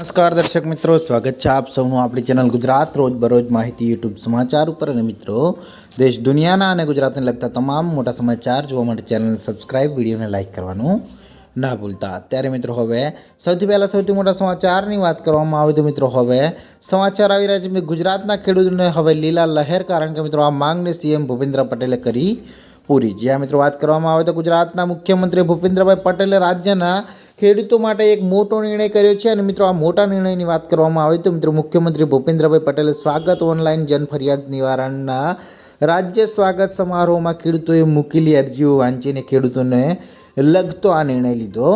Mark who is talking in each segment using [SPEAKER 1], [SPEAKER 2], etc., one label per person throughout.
[SPEAKER 1] નમસ્કાર દર્શક મિત્રો સ્વાગત છે આપ સૌનું આપણી ચેનલ ગુજરાત રોજબરોજ માહિતી યુટ્યુબ સમાચાર ઉપર અને મિત્રો દેશ દુનિયાના અને ગુજરાતને લગતા તમામ મોટા સમાચાર જોવા માટે ચેનલ સબસ્ક્રાઈબ વિડીયોને લાઇક કરવાનું ના ભૂલતા અત્યારે મિત્રો હવે સૌથી પહેલાં સૌથી મોટા સમાચારની વાત કરવામાં આવે તો મિત્રો હવે સમાચાર આવી રહ્યા છે ગુજરાતના ખેડૂતોને હવે લીલા લહેર કારણ કે મિત્રો આ માંગને સીએમ ભૂપેન્દ્ર પટેલે કરી પૂરી જ્યાં મિત્રો વાત કરવામાં આવે તો ગુજરાતના મુખ્યમંત્રી ભૂપેન્દ્રભાઈ પટેલે રાજ્યના ખેડૂતો માટે એક મોટો નિર્ણય કર્યો છે અને મિત્રો આ મોટા નિર્ણયની વાત કરવામાં આવે તો મિત્રો મુખ્યમંત્રી ભૂપેન્દ્રભાઈ પટેલે સ્વાગત ઓનલાઈન જનફરિયાદ નિવારણના રાજ્ય સ્વાગત સમારોહમાં ખેડૂતોએ મૂકેલી અરજીઓ વાંચીને ખેડૂતોને લગતો આ નિર્ણય લીધો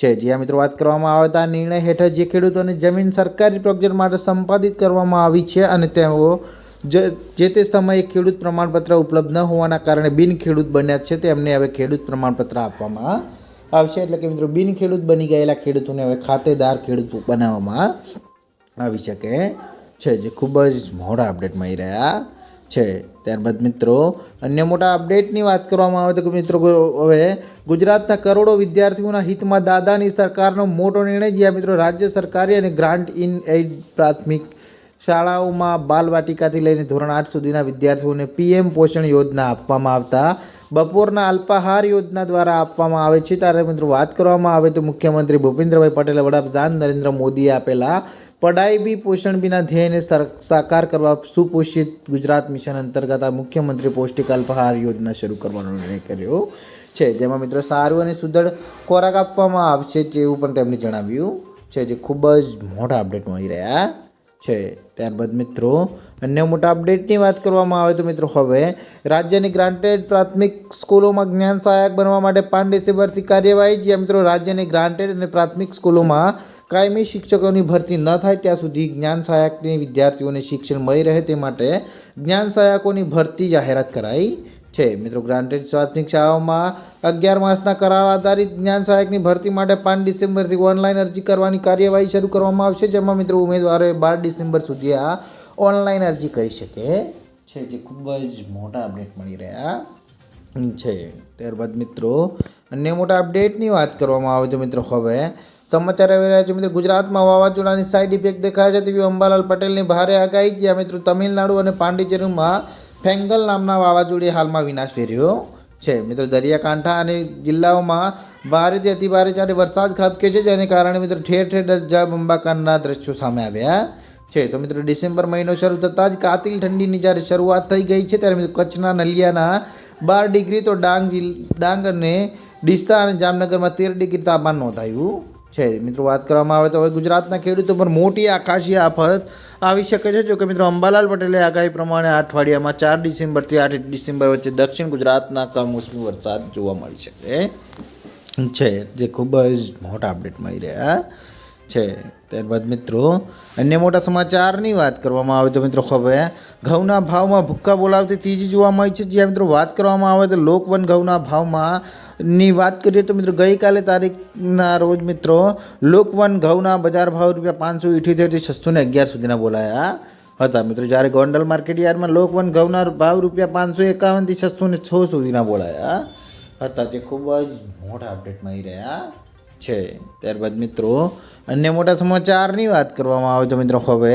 [SPEAKER 1] છે જ્યાં મિત્રો વાત કરવામાં આવે તો આ નિર્ણય હેઠળ જે ખેડૂતોની જમીન સરકારી પ્રોજેક્ટ માટે સંપાદિત કરવામાં આવી છે અને તેઓ જે તે સમયે ખેડૂત પ્રમાણપત્ર ઉપલબ્ધ ન હોવાના કારણે બિન ખેડૂત બન્યા છે તેમને હવે ખેડૂત પ્રમાણપત્ર આપવામાં આવશે એટલે કે મિત્રો બિન ખેડૂત બની ગયેલા ખેડૂતોને હવે ખાતેદાર ખેડૂત બનાવવામાં આવી શકે છે જે ખૂબ જ મોટા અપડેટ મળી રહ્યા છે ત્યારબાદ મિત્રો અન્ય મોટા અપડેટની વાત કરવામાં આવે તો મિત્રો હવે ગુજરાતના કરોડો વિદ્યાર્થીઓના હિતમાં દાદાની સરકારનો મોટો નિર્ણય જ્યાં મિત્રો રાજ્ય સરકારી અને ગ્રાન્ટ ઇન એડ પ્રાથમિક શાળાઓમાં બાલવાટિકાથી લઈને ધોરણ આઠ સુધીના વિદ્યાર્થીઓને પીએમ પોષણ યોજના આપવામાં આવતા બપોરના અલ્પાહાર યોજના દ્વારા આપવામાં આવે છે ત્યારે મિત્રો વાત કરવામાં આવે તો મુખ્યમંત્રી ભૂપેન્દ્રભાઈ પટેલે વડાપ્રધાન નરેન્દ્ર મોદીએ આપેલા પઢાઈ બી પોષણ બીના ધ્યેયને સાકાર કરવા સુપોષિત ગુજરાત મિશન અંતર્ગત આ મુખ્યમંત્રી પૌષ્ટિક અલ્પાહાર યોજના શરૂ કરવાનો નિર્ણય કર્યો છે જેમાં મિત્રો સારું અને સુદળ ખોરાક આપવામાં આવશે તેવું પણ તેમણે જણાવ્યું છે જે ખૂબ જ મોટા અપડેટ મળી રહ્યા છે ત્યારબાદ મિત્રો અન્ય મોટા અપડેટની વાત કરવામાં આવે તો મિત્રો હવે રાજ્યની ગ્રાન્ટેડ પ્રાથમિક સ્કૂલોમાં જ્ઞાન સહાયક બનવા માટે પાંચ ડિસેમ્બરથી કાર્યવાહી જે મિત્રો રાજ્યની ગ્રાન્ટેડ અને પ્રાથમિક સ્કૂલોમાં કાયમી શિક્ષકોની ભરતી ન થાય ત્યાં સુધી જ્ઞાન સહાયકની વિદ્યાર્થીઓને શિક્ષણ મળી રહે તે માટે જ્ઞાન સહાયકોની ભરતી જાહેરાત કરાઈ છે મિત્રો ગ્રાન્ટેડ સ્વાસ્થિક શાળાઓમાં અગિયાર માસના કરાર આધારિત જ્ઞાન સહાયકની ભરતી માટે પાંચ ડિસેમ્બરથી ઓનલાઈન અરજી કરવાની કાર્યવાહી શરૂ કરવામાં આવશે જેમાં મિત્રો ઉમેદવારોએ બાર ડિસેમ્બર સુધી આ ઓનલાઈન અરજી કરી શકે છે જે ખૂબ જ મોટા અપડેટ મળી રહ્યા છે ત્યારબાદ મિત્રો અન્ય મોટા અપડેટની વાત કરવામાં આવે તો મિત્રો હવે સમાચાર આવી રહ્યા છે મિત્રો ગુજરાતમાં વાવાઝોડાની સાઈડ ઇફેક્ટ દેખાય છે તેવી અંબાલાલ પટેલની ભારે આગાહી જ્યાં મિત્રો તમિલનાડુ અને પાંડિચેરીમાં ફેંગલ નામના વાવાઝોડે હાલમાં વિનાશ ફેર્યો છે મિત્રો દરિયાકાંઠા અને જિલ્લાઓમાં ભારેથી અતિભારે જ્યારે વરસાદ ખાબકે છે જેને કારણે મિત્રો ઠેર ઠેર દરજા બંબાકારના દ્રશ્યો સામે આવ્યા છે તો મિત્રો ડિસેમ્બર મહિનો શરૂ થતાં જ કાતિલ ઠંડીની જ્યારે શરૂઆત થઈ ગઈ છે ત્યારે મિત્રો કચ્છના નલિયાના બાર ડિગ્રી તો ડાંગ ડાંગ અને ડીસા અને જામનગરમાં તેર ડિગ્રી તાપમાન નોંધાયું છે મિત્રો વાત કરવામાં આવે તો હવે ગુજરાતના ખેડૂતો પર મોટી આકાશી આફત આવી શકે છે જોકે મિત્રો અંબાલાલ પટેલે આગાહી પ્રમાણે આ અઠવાડિયામાં ચાર ડિસેમ્બરથી આઠ ડિસેમ્બર વચ્ચે દક્ષિણ ગુજરાતના કમોસમી વરસાદ જોવા મળી શકે છે જે ખૂબ જ મોટા અપડેટ મળી રહ્યા છે ત્યારબાદ મિત્રો અન્ય મોટા સમાચારની વાત કરવામાં આવે તો મિત્રો હવે ઘઉંના ભાવમાં ભૂક્કા બોલાવતી ત્રીજી જોવા મળી છે જ્યાં મિત્રો વાત કરવામાં આવે તો લોકવન ઘઉંના ભાવમાં ની વાત કરીએ તો મિત્રો ગઈકાલે તારીખના રોજ મિત્રો લોકવન ઘઉંના બજાર ભાવ રૂપિયા પાંચસો ઇઠ્યોતેરથી છસો ને અગિયાર સુધીના બોલાયા હતા મિત્રો જ્યારે ગોંડલ માર્કેટ યાર્ડમાં લોકવન ઘઉંના ભાવ રૂપિયા પાંચસો એકાવનથી છસો ને છ સુધીના બોલાયા હતા તે ખૂબ જ મોટા અપડેટમાં આવી રહ્યા છે ત્યારબાદ મિત્રો અન્ય મોટા સમાચારની વાત કરવામાં આવે તો મિત્રો હવે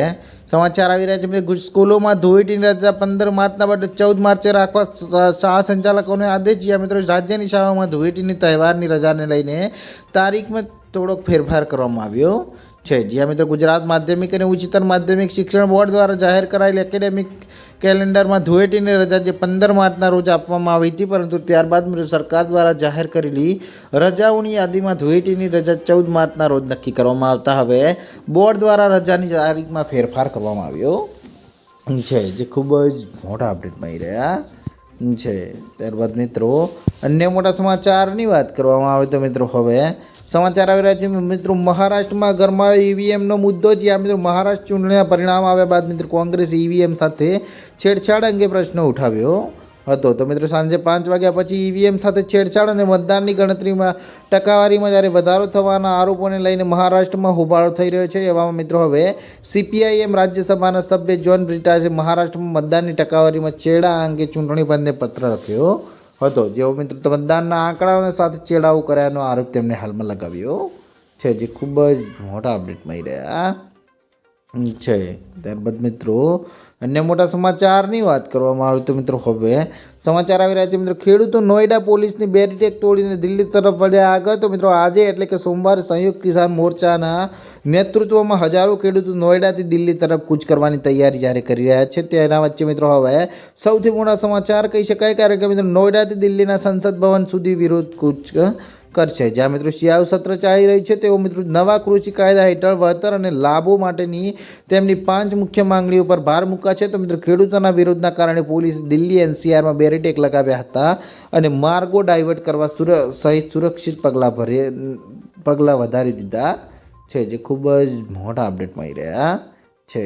[SPEAKER 1] સમાચાર આવી રહ્યા છે મિત્રો સ્કૂલોમાં ધોઈટીની રજા પંદર માર્ચના બદલે ચૌદ માર્ચે રાખવા શાળા સંચાલકોને આદેશ જ્યાં મિત્રો રાજ્યની શાળાઓમાં ધોઈટીની તહેવારની રજાને લઈને તારીખમાં થોડોક ફેરફાર કરવામાં આવ્યો છે જ્યાં મિત્રો ગુજરાત માધ્યમિક અને ઉચ્ચતર માધ્યમિક શિક્ષણ બોર્ડ દ્વારા જાહેર કરાયેલ એકેડેમિક કેલેન્ડરમાં ધુએટીની રજા જે પંદર માર્ચના રોજ આપવામાં આવી હતી પરંતુ ત્યારબાદ મિત્રો સરકાર દ્વારા જાહેર કરેલી રજાઓની યાદીમાં ધુએટીની રજા ચૌદ માર્ચના રોજ નક્કી કરવામાં આવતા હવે બોર્ડ દ્વારા રજાની તારીખમાં ફેરફાર કરવામાં આવ્યો છે જે ખૂબ જ મોટા અપડેટ મળી રહ્યા છે ત્યારબાદ મિત્રો અન્ય મોટા સમાચારની વાત કરવામાં આવે તો મિત્રો હવે સમાચાર આવી રહ્યા છે મિત્રો મહારાષ્ટ્રમાં ઘરમાં ઈવીએમનો મુદ્દો છે આ મિત્રો મહારાષ્ટ્ર ચૂંટણીના પરિણામ આવ્યા બાદ મિત્રો કોંગ્રેસ ઈવીએમ સાથે છેડછાડ અંગે પ્રશ્ન ઉઠાવ્યો હતો તો મિત્રો સાંજે પાંચ વાગ્યા પછી ઈવીએમ સાથે છેડછાડ અને મતદાનની ગણતરીમાં ટકાવારીમાં જ્યારે વધારો થવાના આરોપોને લઈને મહારાષ્ટ્રમાં હોબાળો થઈ રહ્યો છે એવામાં મિત્રો હવે સીપીઆઈએમ રાજ્યસભાના સભ્ય જ્હોન બ્રિટાસે મહારાષ્ટ્રમાં મતદાનની ટકાવારીમાં છેડા અંગે ચૂંટણી પંચને પત્ર લખ્યો હતો જેવો મિત્ર મતદાનના આંકડાઓને સાથે ચેડાવું કર્યાનો આરોપ તેમને હાલમાં લગાવ્યો છે જે ખૂબ જ મોટા અપડેટ મળી રહ્યા છે ત્યારબાદ મિત્રો અન્ય મોટા સમાચારની વાત કરવામાં આવે તો મિત્રો હવે સમાચાર આવી રહ્યા છે મિત્રો ખેડૂતો નોઈડા પોલીસની બેરીટેક તોડીને દિલ્હી તરફ વળ્યા આગળ તો મિત્રો આજે એટલે કે સોમવારે સંયુક્ત કિસાન મોરચાના નેતૃત્વમાં હજારો ખેડૂતો નોઈડાથી દિલ્હી તરફ કૂચ કરવાની તૈયારી જ્યારે કરી રહ્યા છે તેના વચ્ચે મિત્રો હવે સૌથી મોટા સમાચાર કહી શકાય કારણ કે મિત્રો નોઈડાથી દિલ્હીના સંસદ ભવન સુધી વિરોધ કૂચ કરશે જ્યાં મિત્રો શિયાળુ સત્ર ચાલી રહી છે તેઓ મિત્રો નવા કૃષિ કાયદા હેઠળ વળતર અને લાભો માટેની તેમની પાંચ મુખ્ય માંગણીઓ પર ભાર મૂક્યા છે તો મિત્રો ખેડૂતોના વિરોધના કારણે પોલીસ દિલ્હી એનસીઆરમાં બેરીટેક લગાવ્યા હતા અને માર્ગો ડાયવર્ટ કરવા સુર સહિત સુરક્ષિત પગલાં ભરે પગલાં વધારી દીધા છે જે ખૂબ જ મોટા અપડેટ મળી રહ્યા છે